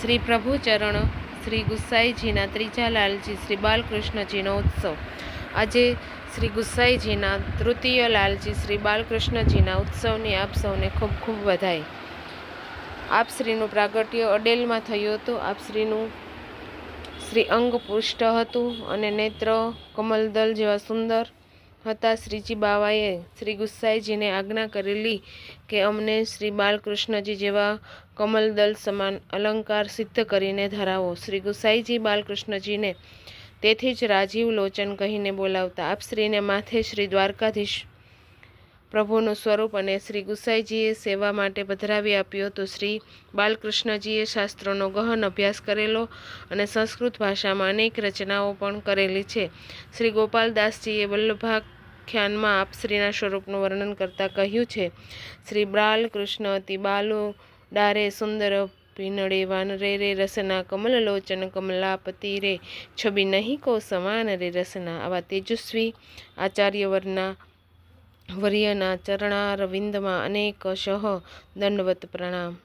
શ્રી પ્રભુ ચરણ શ્રી ગુસાઈજીના ત્રીજા લાલજી શ્રી બાલકૃષ્ણજીનો ઉત્સવ. આજે શ્રી ગુસાઈજીના તૃતીય લાલજી શ્રી બાલકૃષ્ણજીના ઉત્સવની આપ સૌને ખૂબ ખૂબ આપ શ્રીનું પ્રાગટ્ય અડેલમાં થયું હતું. આપ શ્રીનું શ્રી અંગ પુષ્ટ હતું અને નેત્ર કમલદલ જેવા સુંદર હતા. શ્રીજી બાવાએ શ્રી ગુસાઈજીને આજ્ઞા કરેલી કે અમને શ્રી બાલકૃષ્ણજી જેવા કમલદલ સમાન અલંકાર સિદ્ધ કરીને ધરાવો. શ્રી ગુસાઈજી બાલકૃષ્ણજીને તેથી જ રાજીવ લોચન કહીને બોલાવતા આપ શ્રીને માથે શ્રી દ્વારકાધીશ પ્રભુનું સ્વરૂપ અને શ્રી ગુસાઈજીએ સેવા માટે પધરાવી આપ્યો તો શ્રી બાલકૃષ્ણજીએ શાસ્ત્રોનો ગહન અભ્યાસ કરેલો અને સંસ્કૃત ભાષામાં અનેક રચનાઓ પણ કરેલી છે. શ્રી ગોપાલદાસજીએ વલ્લભાખ્યાનમાં આપ શ્રીના સ્વરૂપનું વર્ણન કરતાં કહ્યું છે. શ્રી બાલકૃષ્ણ અતિ બાલો, ડારે સુંદર, ભીનડે વાનરે રે રસના કમલલોચન કમલાપતિ રે, છબી નહીં કો સમાન, રે રસના, આવા તેજસ્વી આચાર્યવરના, વર્યના ચરણા રવિંદમાં અનેક શહ, દંડવત પ્રણામ.